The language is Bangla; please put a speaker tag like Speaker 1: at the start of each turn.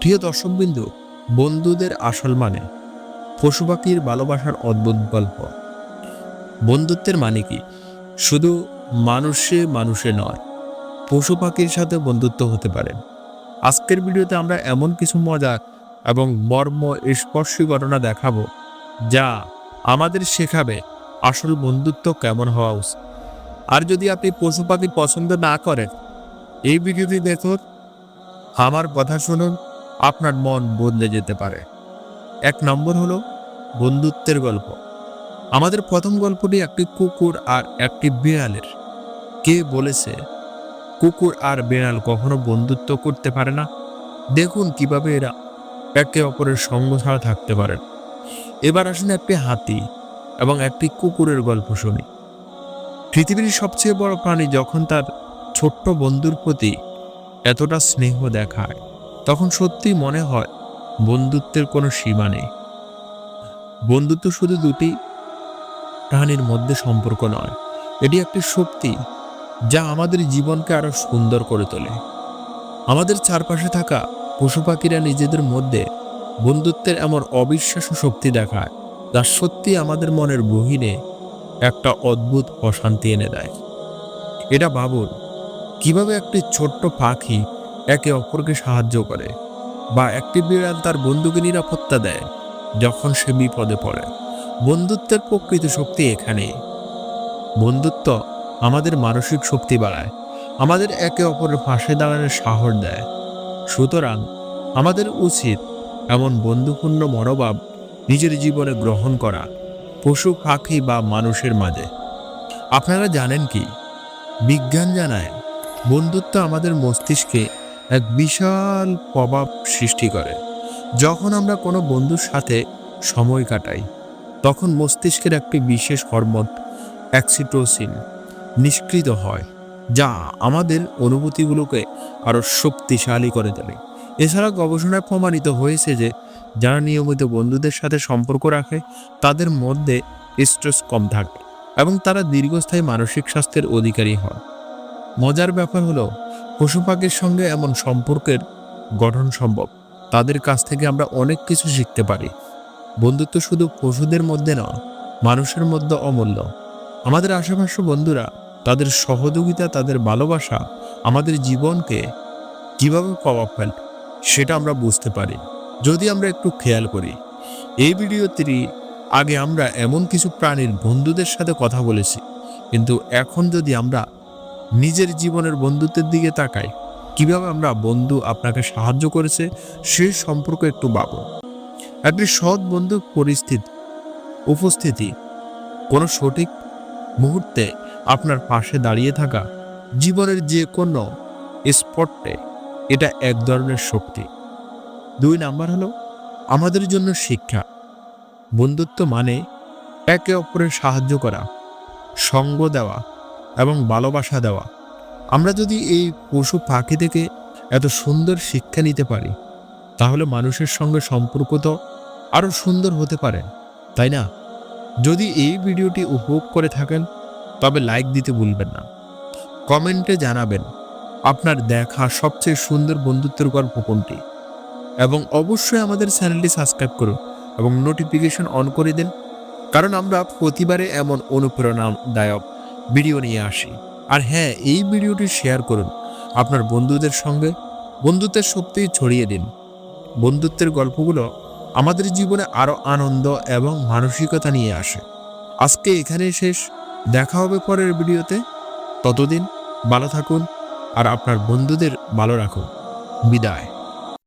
Speaker 1: প্রিয় দর্শকবিন্দু, বন্ধুদের আসল মানে পশু পাখির ভালোবাসার অদ্ভুত গল্প। বন্ধুত্বের মানে কি? শুধু মানুষে মানুষে নয়, পশু পাখির সাথে বন্ধুত্ব হতে পারে। আজকের ভিডিওতে আমরা এমন কিছু মজা এবং মর্ম স্পর্শী ঘটনা দেখাবো যা আমাদের শেখাবে আসল বন্ধুত্ব কেমন হওয়া উচিত। আর যদি আপনি পশু পাখি পছন্দ না করেন, এই ভিডিওটি দেখুন, আমার কথা শুনুন আপনার মন বদলে যেতে পারে। এক নম্বর হলো বন্ধুত্বের গল্প। আমাদের প্রথম গল্পটি একটি কুকুর আর একটি বিড়ালের। কে বলেছে, কুকুর আর বিড়াল কখনো বন্ধুত্ব করতে পারে না দেখুন কীভাবে এরা একে অপরের সঙ্গ ছাড়া থাকতে পারেন এবার আসুন একটি হাতি এবং একটি কুকুরের গল্প শুনি। পৃথিবীর সবচেয়ে বড় প্রাণী যখন তার ছোট্ট বন্ধুর প্রতি এতটা স্নেহ দেখায় তখন সত্যি মনে হয় বন্ধুত্বের কোনো সীমা নেই। বন্ধুত্ব শুধু দুটি প্রাণীর মধ্যে সম্পর্ক নয়, এটি একটি শক্তি যা আমাদের জীবনকে আরও সুন্দর করে তোলে। আমাদের চারপাশে থাকা পশু পাখিরা নিজেদের মধ্যে বন্ধুত্বের এমন অবিশ্বাস্য শক্তি দেখায় যা সত্যি আমাদের মনের বহিনে একটা অদ্ভুত অশান্তি এনে দেয়। এটা ভাবুন কীভাবে একটি ছোট্ট পাখি একে অপরকে সাহায্য করে বা একটি বিড়াল তার বন্ধুকে নিরাপত্তা দেয় যখন সে বিপদে পড়ে। বন্ধুত্বের প্রকৃত শক্তি এখানে। বন্ধুত্ব আমাদের মানসিক শক্তি বাড়ায়, আমাদের একে অপরের পাশে দাঁড়ানোর সাহস দেয়। সুতরাং আমাদের উচিত এমন বন্ধুপূর্ণ মনোভাব নিজের জীবনে গ্রহণ করা পশু, পাখি বা মানুষের মাঝে। আপনারা জানেন কি? বিজ্ঞান জানায় বন্ধুত্ব আমাদের মস্তিষ্কে এক বিশাল প্রভাব সৃষ্টি করে। যখন আমরা কোনো বন্ধুর সাথে সময় কাটাই, তখন মস্তিষ্কের একটি বিশেষ হরমোন, অ্যাক্সিটোসিন, নিষ্কৃত হয়, যা আমাদের অনুভূতিগুলোকে আরও শক্তিশালী করে তোলে। এছাড়া গবেষণায় প্রমাণিত হয়েছে যে, যারা নিয়মিত বন্ধুদের সাথে সম্পর্ক রাখে, তাদের মধ্যে স্ট্রেস কম থাকে এবং তারা দীর্ঘস্থায়ী মানসিক স্বাস্থ্যের অধিকারী হয়। মজার ব্যাপার হলো পশু পাখির সঙ্গে এমন সম্পর্কের গঠন সম্ভব। তাদের কাছ থেকে আমরা অনেক কিছু শিখতে পারি। বন্ধুত্ব শুধু পশুদের মধ্যে নয়, মানুষের মধ্যে অমূল্য। আমাদের আশেপাশে বন্ধুরা, তাদের সহযোগিতা, তাদের ভালোবাসা, আমাদের জীবনকে কীভাবে প্রভাব ফেলে, সেটা আমরা বুঝতে পারি। যদি আমরা একটু খেয়াল করি, এই ভিডিওটি আগে আমরা এমন কিছু প্রাণীর বন্ধুদের সাথে কথা বলেছি। কিন্তু এখন যদি আমরা নিজের জীবনের বন্ধুত্বের দিকে তাকাই। কীভাবে আমরা বন্ধু আপনাকে সাহায্য করেছে, সে সম্পর্ক একটু ভাবুন। একটি সৎ বন্ধু পরিস্থিতি, উপস্থিতি, কোনো সঠিক মুহূর্তে আপনার পাশে দাঁড়িয়ে থাকা, জীবনের যে কোনো স্পটে এটা এক ধরনের শক্তি। দুই নাম্বার হলো, আমাদের জন্য শিক্ষা। বন্ধুত্ব মানে একে অপরের সাহায্য করা, সঙ্গ দেওয়া। এবং ভালোবাসা দেওয়া। আমরা যদি এই পশু পাখি থেকে এত সুন্দর শিক্ষা নিতে পারি, তাহলে মানুষের সঙ্গে সম্পর্ক তো আরও সুন্দর হতে পারে, তাই না? যদি এই ভিডিওটি উপভোগ করে থাকেন, তবে লাইক দিতে ভুলবেন না। কমেন্টে জানাবেন আপনার দেখা সবচেয়ে সুন্দর বন্ধুত্বের গল্প কোনটি এবং অবশ্যই আমাদের চ্যানেলটি সাবস্ক্রাইব করুন এবং নোটিফিকেশন অন করে দিন, কারণ আমরা প্রতিবারে এমন অনুপ্রেরণাদায়ক ভিডিও নিয়ে আসি। আর হ্যাঁ এই ভিডিওটি শেয়ার করুন। আপনার বন্ধুদের সঙ্গে বন্ধুত্বের শক্তি ছড়িয়ে দিন। বন্ধুত্বের গল্পগুলো আমাদের জীবনে আরও আনন্দ এবং মানসিকতা নিয়ে আসে। আজকে এখানে শেষ। দেখা হবে পরের ভিডিওতে। ততদিন ভালো থাকুন আর আপনার বন্ধুদের ভালো রাখুন। বিদায়।